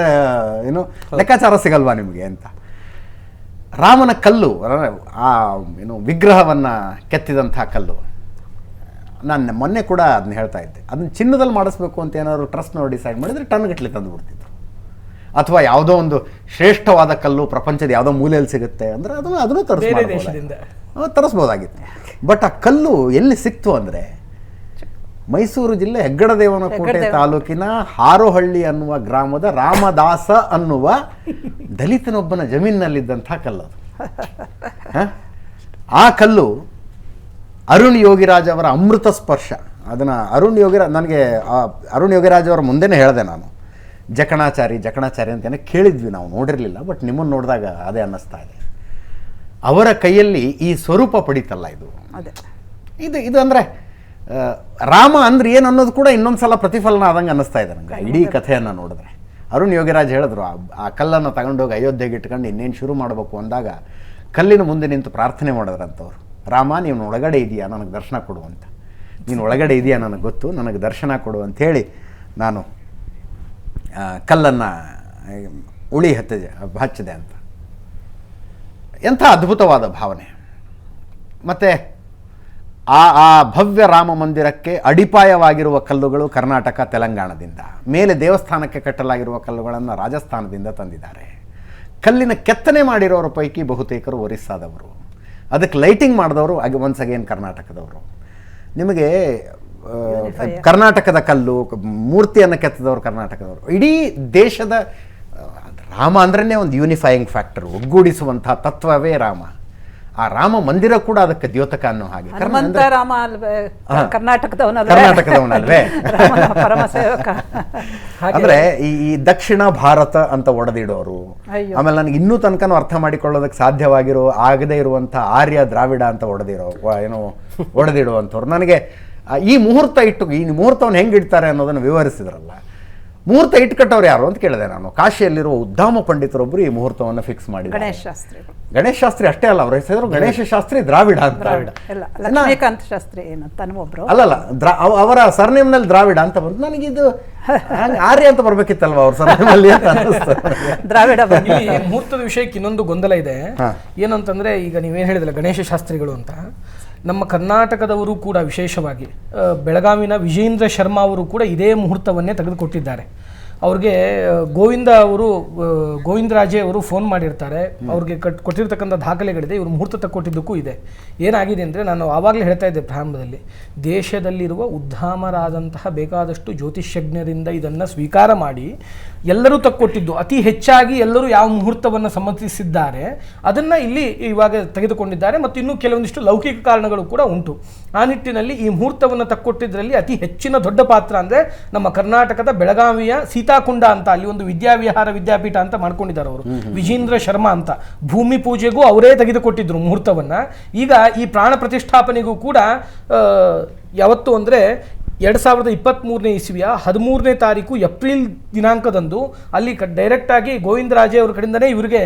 ಏನು ಲೆಕ್ಕಾಚಾರ ಸಿಗಲ್ವಾ ನಿಮಗೆ ಅಂತ. ರಾಮನ ಕಲ್ಲು ಆ ಏನು ವಿಗ್ರಹವನ್ನು ಕೆತ್ತಿದಂಥ ಕಲ್ಲು. ನಾನು ಮೊನ್ನೆ ಕೂಡ ಅದನ್ನ ಹೇಳ್ತಾ ಇದ್ದೆ. ಅದನ್ನ ಚಿನ್ನದಲ್ಲಿ ಮಾಡಿಸ್ಬೇಕು ಅಂತ ಏನಾದ್ರು ಟ್ರಸ್ಟ್ನವ್ರು ಡಿಸೈಡ್ ಮಾಡಿದರೆ ಟನ್ಗಟ್ಲೆ ತಂದು ಬಿಡ್ತಿದ್ರು. ಅಥವಾ ಯಾವುದೋ ಒಂದು ಶ್ರೇಷ್ಠವಾದ ಕಲ್ಲು ಪ್ರಪಂಚದ ಯಾವುದೋ ಮೂಲೆಯಲ್ಲಿ ಸಿಗುತ್ತೆ ಅಂದರೆ ಅದನ್ನು ಅದನ್ನು ತರಿಸ್ಬೋದು ತರಿಸ್ಬೋದಾಗಿತ್ತು. ಬಟ್ ಆ ಕಲ್ಲು ಎಲ್ಲಿ ಸಿಕ್ತು ಅಂದರೆ ಮೈಸೂರು ಜಿಲ್ಲೆ ಹೆಗ್ಗಡದೇವನಕೋಟೆ ತಾಲೂಕಿನ ಹಾರೋಹಳ್ಳಿ ಅನ್ನುವ ಗ್ರಾಮದ ರಾಮದಾಸ ಅನ್ನುವ ದಲಿತನೊಬ್ಬನ ಜಮೀನಿನಲ್ಲಿದ್ದಂಥ ಕಲ್ಲದು? ಆ ಕಲ್ಲು ಅರುಣ್ ಯೋಗಿರಾಜ್ ಅವರ ಅಮೃತ ಸ್ಪರ್ಶ. ಅದನ್ನು ಅರುಣ್ ಯೋಗಿರಾಜ್ ನನಗೆ ಆ ಅರುಣ್ ಯೋಗಿರಾಜ್ ಅವರ ಮುಂದೆನೇ ಹೇಳಿದೆ ನಾನು. ಜಕಣಾಚಾರಿ ಜಕಣಾಚಾರಿ ಅಂತಲೇ ಕೇಳಿದ್ವಿ ನಾವು ನೋಡಿರಲಿಲ್ಲ ಬಟ್ ನಿಮ್ಮನ್ನು ನೋಡಿದಾಗ ಅದೇ ಅನ್ನಿಸ್ತಾ ಇದೆ. ಅವರ ಕೈಯಲ್ಲಿ ಈ ಸ್ವರೂಪ ಪಡಿತಲ್ಲ ಇದು. ಇದು ಇದು ಅಂದರೆ ರಾಮ ಅಂದ್ರೆ ಏನು ಅನ್ನೋದು ಕೂಡ ಇನ್ನೊಂದು ಸಲ ಪ್ರತಿಫಲನ ಆದಂಗೆ ಅನ್ನಿಸ್ತಾ ಇದೆ ನನಗೆ ಇಡೀ ಕಥೆಯನ್ನು ನೋಡಿದ್ರೆ. ಅರುಣ್ ಯೋಗಿರಾಜ್ ಹೇಳಿದ್ರು ಆ- ಕಲ್ಲನ್ನು ತಗೊಂಡೋಗಿ ಅಯೋಧ್ಯೆಗೆ ಇಟ್ಕೊಂಡು ಇನ್ನೇನು ಶುರು ಮಾಡಬೇಕು ಅಂದಾಗ ಕಲ್ಲಿನ ಮುಂದೆ ನಿಂತು ಪ್ರಾರ್ಥನೆ ಮಾಡಿದ್ರಂಥವ್ರು ರಾಮ ನೀನು ಒಳಗಡೆ ಇದೆಯಾ? ನನಗೆ ದರ್ಶನ ಕೊಡು ಅಂತ. ನೀನು ಒಳಗಡೆ ಇದೆಯಾ ನನಗೆ ಗೊತ್ತು? ನನಗೆ ದರ್ಶನ ಕೊಡು ಅಂಥೇಳಿ ನಾನು ಕಲ್ಲನ್ನು ಉಳಿ ಹತ್ತಿದೆ ಹಚ್ಚಿದೆ ಅಂತ. ಎಂಥ ಅದ್ಭುತವಾದ ಭಾವನೆ. ಮತ್ತು ಆ ಆ ಭವ್ಯ ರಾಮ ಮಂದಿರಕ್ಕೆ ಅಡಿಪಾಯವಾಗಿರುವ ಕಲ್ಲುಗಳು ಕರ್ನಾಟಕ ತೆಲಂಗಾಣದಿಂದ. ಮೇಲೆ ದೇವಸ್ಥಾನಕ್ಕೆ ಕಟ್ಟಲಾಗಿರುವ ಕಲ್ಲುಗಳನ್ನು ರಾಜಸ್ಥಾನದಿಂದ ತಂದಿದ್ದಾರೆ. ಕಲ್ಲಿನ ಕೆತ್ತನೆ ಮಾಡಿರೋರ ಪೈಕಿ ಬಹುತೇಕರು ಒರಿಸ್ಸಾದವರು. ಅದಕ್ಕೆ ಲೈಟಿಂಗ್ ಮಾಡಿದವರು ಹಾಗೆ ಒನ್ಸ್ ಅಗೇನ್ ಕರ್ನಾಟಕದವರು. ನಿಮಗೆ ಕರ್ನಾಟಕದ ಕಲ್ಲು ಮೂರ್ತಿಯನ್ನು ಕೆತ್ತದವರು ಕರ್ನಾಟಕದವರು. ಇಡೀ ದೇಶದ ರಾಮ ಅಂದ್ರೇ ಒಂದು ಯೂನಿಫೈಯಿಂಗ್ ಫ್ಯಾಕ್ಟರ್ ಒಗ್ಗೂಡಿಸುವಂಥ ತತ್ವವೇ ರಾಮ. ಆ ರಾಮ ಮಂದಿರ ಕೂಡ ಅದಕ್ಕೆ ದ್ಯೋತಕ ಅನ್ನೋ ಹಾಗೆ. ಹನುಮಂತ ರಾಮ ಅಲ್ವೇ? ಕರ್ನಾಟಕದವನಲ್ವೇ? *laughs* ಅಂದ್ರೆ ಈ ದಕ್ಷಿಣ ಭಾರತ ಅಂತ ಒಡೆದಿಡೋರು. ಆಮೇಲೆ ನನಗೆ ಇನ್ನೂ ತನಕನೂ ಅರ್ಥ ಮಾಡಿಕೊಳ್ಳೋದಕ್ಕೆ ಸಾಧ್ಯವಾಗಿರೋ ಆಗದೇ ಇರುವಂತ ಆರ್ಯ ದ್ರಾವಿಡ ಅಂತ ಒಡೆದಿರೋ ಏನೋ ಒಡೆದಿಡುವಂಥವ್ರು. ನನಗೆ ಈ ಮುಹೂರ್ತ ಇಟ್ಟು ಈ ಮುಹೂರ್ತವನ್ನು ಹೆಂಗೆ ಇಡ್ತಾರೆ ಅನ್ನೋದನ್ನು ವಿವರಿಸಿದ್ರಲ್ಲ. ಮುಹೂರ್ತ ಇಟ್ಕಟ್ಟವ್ರು ಯಾರು ಅಂತ ಕೇಳಿದೆ ನಾನು. ಕಾಶಿಯಲ್ಲಿರುವ ಉದ್ದಾಮ ಪಂಡಿತರೊಬ್ಬರು ಈ ಮುಹೂರ್ತವನ್ನು ಫಿಕ್ಸ್ ಮಾಡಿ ಗಣೇಶ ಶಾಸ್ತ್ರಿ. ಗಣೇಶ ಶಾಸ್ತ್ರಿ ಅಷ್ಟೇ ಅಲ್ಲ ಅವ್ರ ಹೆಸರು ಗಣೇಶ. ಶಾಸ್ತ್ರಿ ದ್ರಾವಿಡ ಅಂತ. ದ್ರಾವಿಡ. ಇಲ್ಲ ಲಕ್ಷ್ಮೀಕಾಂತ್ ಶಾಸ್ತ್ರಿ ಏನಂತ ಒಬ್ರು. ಅಲ್ಲಲ್ಲ ಅವರ ಸರ್ನೇಮ್ನಲ್ಲಿ ದ್ರಾವಿಡ ಅಂತ ಬಂತು. ನನಗಿದು ಹಂಗೆ ಆರ್ಯ ಅಂತ ಬರ್ಬೇಕಿತ್ತಲ್ವ ಅವ್ರ ಸರ್ನೇಮಲ್ಲಿ ಅಂತ ದ್ರಾವಿಡ ಮುಹೂರ್ತದ ವಿಷಯಕ್ಕೆ ಇನ್ನೊಂದು ಗೊಂದಲ ಇದೆ. ಏನಂತಂದ್ರೆ ಈಗ ನೀವೇನು ಹೇಳಿದಿಲ್ಲ ಗಣೇಶ ಶಾಸ್ತ್ರಿಗಳು ಅಂತ. ನಮ್ಮ ಕರ್ನಾಟಕದವರು ಕೂಡ ವಿಶೇಷವಾಗಿ ಬೆಳಗಾವಿನ ವಿಜೇಂದ್ರ ಶರ್ಮಾ ಅವರು ಕೂಡ ಇದೇ ಮುಹೂರ್ತವನ್ನೇ ತೆಗೆದುಕೊಟ್ಟಿದ್ದಾರೆ. ಅವ್ರಿಗೆ ಗೋವಿಂದ ಅವರು ಗೋವಿಂದರಾಜೇ ಗೋವಿಂದರಾಜೆ ಅವರು ಫೋನ್ ಮಾಡಿರ್ತಾರೆ. ಅವ್ರಿಗೆ ಕಟ್ ಕೊಟ್ಟಿರ್ತಕ್ಕಂಥ ದಾಖಲೆಗಳಿದೆ ಇವರು ಮುಹೂರ್ತ ತಕ್ಕೊಟ್ಟಿದ್ದಕ್ಕೂ ಇದೆ. ಏನಾಗಿದೆ ಅಂದರೆ ನಾನು ಆವಾಗಲೇ ಹೇಳ್ತಾ ಇದ್ದೆ ಪ್ರಾರಂಭದಲ್ಲಿ ದೇಶದಲ್ಲಿರುವ ಉದ್ಧಾಮರಾದಂತಹ ಬೇಕಾದಷ್ಟು ಜ್ಯೋತಿಷ್ಯಜ್ಞರಿಂದ ಇದನ್ನು ಸ್ವೀಕಾರ ಮಾಡಿ ಎಲ್ಲರೂ ತಕ್ಕೊಟ್ಟಿದ್ದು. ಅತಿ ಹೆಚ್ಚಾಗಿ ಎಲ್ಲರೂ ಯಾವ ಮುಹೂರ್ತವನ್ನು ಸಮ್ಮತಿಸಿದ್ದಾರೆ ಅದನ್ನು ಇಲ್ಲಿ ಇವಾಗ ತೆಗೆದುಕೊಂಡಿದ್ದಾರೆ ಮತ್ತು ಇನ್ನೂ ಕೆಲವೊಂದಿಷ್ಟು ಲೌಕಿಕ ಕಾರಣಗಳು ಕೂಡ ಉಂಟು. ಆ ನಿಟ್ಟಿನಲ್ಲಿ ಈ ಮುಹೂರ್ತವನ್ನು ತಕ್ಕೊಟ್ಟಿದ್ದರಲ್ಲಿ ಅತಿ ಹೆಚ್ಚಿನ ದೊಡ್ಡ ಪಾತ್ರ ಅಂದರೆ ನಮ್ಮ ಕರ್ನಾಟಕದ ಬೆಳಗಾವಿಯ ಸೀತಾಕುಂಡ ಅಂತ ಅಲ್ಲಿ ಒಂದು ವಿದ್ಯಾವಿಹಾರ ವಿದ್ಯಾಪೀಠ ಅಂತ ಮಾಡ್ಕೊಂಡಿದ್ದಾರೆ ಅವರು. ವಿಜೇಂದ್ರ ಶರ್ಮಾ ಅಂತ. ಭೂಮಿ ಪೂಜೆಗೂ ಅವರೇ ತೆಗೆದುಕೊಟ್ಟಿದ್ರು ಮುಹೂರ್ತವನ್ನ. ಈಗ ಈ ಪ್ರಾಣ ಪ್ರತಿಷ್ಠಾಪನೆಗೂ ಕೂಡ ಯಾವತ್ತು ಅಂದರೆ ಎರಡು ಸಾವಿರದ ಇಪ್ಪತ್ತ್ಮೂರನೇ ಇಸ್ವಿಯ ಹದಿಮೂರನೇ ತಾರೀಕು ಏಪ್ರಿಲ್ ದಿನಾಂಕದಂದು ಅಲ್ಲಿ ಕ ಡೈರೆಕ್ಟಾಗಿ ಗೋವಿಂದರಾಜೆ ಅವ್ರ ಕಡೆಯಿಂದನೇ ಇವರಿಗೆ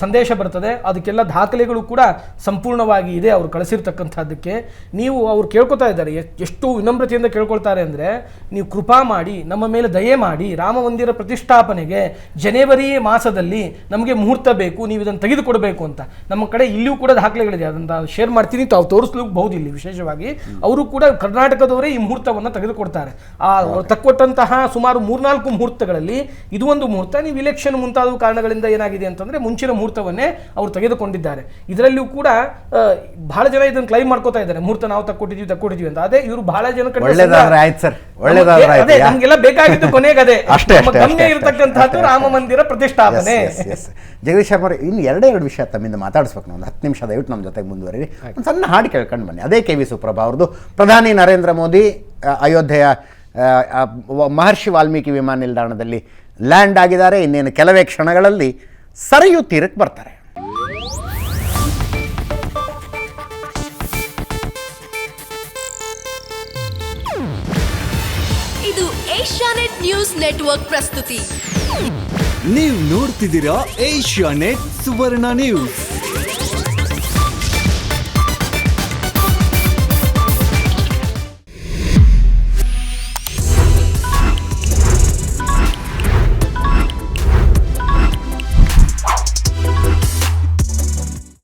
ಸಂದೇಶ ಬರ್ತದೆ. ಅದಕ್ಕೆಲ್ಲ ದಾಖಲೆಗಳು ಕೂಡ ಸಂಪೂರ್ಣವಾಗಿ ಇದೆ ಅವರು ಕಳಿಸಿರ್ತಕ್ಕಂಥದ್ದಕ್ಕೆ. ನೀವು ಅವ್ರು ಕೇಳ್ಕೊತಾ ಇದ್ದಾರೆ. ಎಷ್ಟು ವಿನಮ್ರತೆಯಿಂದ ಕೇಳ್ಕೊಳ್ತಾರೆ ಅಂದರೆ ನೀವು ಕೃಪಾ ಮಾಡಿ ನಮ್ಮ ಮೇಲೆ ದಯೆ ಮಾಡಿ ರಾಮ ಮಂದಿರ ಪ್ರತಿಷ್ಠಾಪನೆಗೆ ಜನವರಿ ಮಾಸದಲ್ಲಿ ನಮಗೆ ಮುಹೂರ್ತ ಬೇಕು ನೀವು ಇದನ್ನು ತೆಗೆದುಕೊಡಬೇಕು ಅಂತ. ನಮ್ಮ ಕಡೆ ಇಲ್ಲಿಯೂ ಕೂಡ ದಾಖಲೆಗಳಿದೆ. ಅದನ್ನು ಶೇರ್ ಮಾಡ್ತೀನಿ. ತಾವು ತೋರಿಸ್ಲಿಕ್ಬಹುದು ಇಲ್ಲಿ ವಿಶೇಷವಾಗಿ. ಅವರು ಕೂಡ ಕರ್ನಾಟಕದವರೇ ಈ ಮುಹೂರ್ತವನ್ನು ತೆಗೆದುಕೊಡ್ತಾರೆ. ಆ ತಕ್ಕೊಟ್ಟಂತಹ ಸುಮಾರು ಮೂರ್ನಾಲ್ಕು ಮುಹೂರ್ತಗಳಲ್ಲಿ ಇದು ಒಂದು ಮುಹೂರ್ತ. ನೀವು ಇಲೆಕ್ಷನ್ ಮುಂತಾದ ಕಾರಣಗಳಿಂದ ಏನಾಗಿದೆ ಅಂತಂದರೆ ಮುಂಚಿನ ಮುಹೂರ್ತವನ್ನೇ ಅವರು ತೆಗೆದುಕೊಂಡಿದ್ದಾರೆ. ಇದರಲ್ಲಿಯೂ ಕೂಡ ಬಹಳ ಜನ ಇದನ್ನು ಕ್ಲೈಮ್ ಮಾಡ್ಕೋತಾ ಇದ್ದಾರೆ. ಮುಹೂರ್ತ ನಾವು ತಕ್ಕೊಟ್ಟಿದ್ವಿ ತಕ್ಕೊಟ್ಟಿದ್ವಿ ಅಂತ. ಅದೇ ಇವರು ಬಹಳ ಜನ ನಮಗೆಲ್ಲ ಬೇಕಾಗಿದ್ದು ಕೊನೆಗೆ ಅದೇ ಇರತಕ್ಕಂತಹದ್ದು ರಾಮ ಮಂದಿರ ಪ್ರತಿಷ್ಠಾಪನೆ. ಜಗದೀಶ್ ಅವರ ಇನ್ನು ಎರಡೇ ಎರಡು ವಿಷಯ ತಮ್ಮಿಂದ ಮಾತಾಡಿಸ್ಬೇಕು ಒಂದು ಹತ್ತು ನಿಮಿಷ ದಯವಿಟ್ಟು ನಮ್ಮ ಜೊತೆಗೆ ಮುಂದುವರಿ ಒಂದು ಸಣ್ಣ ಹಾಡು ಕೇಳ್ಕೊಂಡು ಬನ್ನಿ. ಅದೇ ಕೆ ವಿ ಸುಪ್ರಭಾ ಅವ್ರದ್ದು ಪ್ರಧಾನಿ ನರೇಂದ್ರ ಮೋದಿ ಅಯೋಧ್ಯೆಯ ಮಹರ್ಷಿ ವಾಲ್ಮೀಕಿ ವಿಮಾನ ನಿಲ್ದಾಣದಲ್ಲಿ ಲ್ಯಾಂಡ್ ಆಗಿದ್ದಾರೆ. ಇನ್ನೇನು ಕೆಲವೇ ಕ್ಷಣಗಳಲ್ಲಿ ಸರಿಯು ತೀರಕ್ಕೆ ಬರ್ತಾರೆ. ಇದು ಏಷ್ಯಾನೆಟ್ ನ್ಯೂಸ್ ನೆಟ್ವರ್ಕ್ ಪ್ರಸ್ತುತಿ. ನೀವು ನೋಡ್ತಿದ್ದೀರಾ ಏಷ್ಯಾನೆಟ್ ಸುವರ್ಣ ನ್ಯೂಸ್.